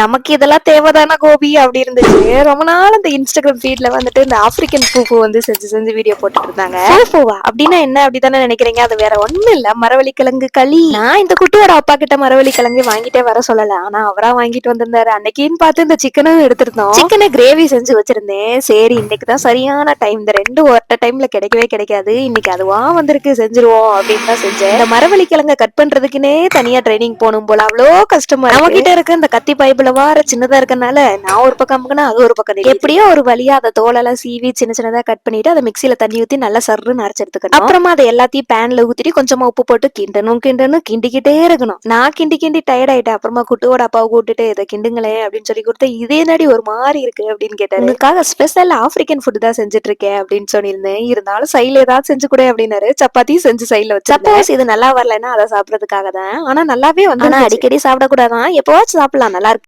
நமக்கு இதெல்லாம் தேவைதானா கோபி? அப்படி இருந்துச்சு. ரொம்ப நாள் இந்த இன்ஸ்டாகிராம் ஃபீட்ல வந்துட்டு இந்த ஆப்பிரிக்கன் பூஃபு வந்து செஞ்சு செஞ்சு வீடியோ போட்டுட்டு இருந்தாங்க. அப்படின்னா என்ன? அப்படிதானே நினைக்கிறீங்க? அது வேற ஒண்ணும் இல்ல. மரவள்ளி கிழங்கு களி. நான் இந்த குட்டியோட அப்பா கிட்ட மரவள்ளி கிழங்கு வாங்கிட்டே வர சொல்லல. ஆனா அவரா வாங்கிட்டு வந்திருந்தாரு. அன்னைக்குன்னு பார்த்து இந்த சிக்கனும் எடுத்திருந்தோம். சிக்கனை கிரேவி செஞ்சு வச்சிருந்தேன். சரி இன்னைக்கு தான் சரியான டைம் இந்த ரெண்டு ஒட்ட டைம்ல கிடைக்கவே கிடைக்காது. இன்னைக்கு அதுவா வந்திருக்கு. செஞ்சிருவோம் அப்படின்னு தான் செஞ்சேன். இந்த மரவள்ளி கிழங்க கட் பண்றதுக்குனே தனியா ட்ரைனிங் போகணும் போல. அவ்வளோ கஷ்டமா நம்ம கிட்ட இருக்க இந்த கத்தி பைப்புல வார சின்னதா இருக்கனால நான் ஒரு பக்கம் அமுக்குனா அது ஒரு பக்கம். எப்படியோ ஒரு வழியா அதை தோலெல்லாம் சீவி சின்ன சின்னதா கட் பண்ணிட்டு அதை மிக்சியில தண்ணி ஊத்தி நல்லா சர்ருன்னு அரைச்சு எடுத்துக்கணும். அப்புறமா அதை எல்லாத்தையும் பேன்ல ஊத்திட்டு கொஞ்சமா உப்பு போட்டு கிண்டணும் கிண்டணும் கிண்டிக்கிட்டே இருக்கணும். நான் கிண்டி கிண்டி டயர்ட் ஆயிட்டேன். அப்புறமா குட்டுவோட அப்பாவை கூட்டிட்டு இதை கிண்டுங்களேன் அப்படின்னு சொல்லி கொடுத்து இதே நடி ஒரு மாதிரி இருக்கு? அப்படின்னு கேட்டாரு. உனக்காக ஸ்பெஷல் ஆப்பிரிக்கன் ஃபுட் தான் செஞ்சுட்டு இருக்கேன் அப்படின்னு சொல்லியிருந்தேன். இருந்தாலும் சைட்ல ஏதாவது செஞ்சு கொடு அப்படின்னாரு. சப்பாத்தியும் செஞ்சு சைட்ல வச்சு சப்போஸ் இது நல்லா வரலன்னா அதை சாப்பிடறதுக்காக தான். ஆனா நல்லாவே வந்து அடிக்கடி சாப்பிடக்கூடாதான். எப்பவாச்சும் சாப்பிடலாம். நல்லா இருக்கு.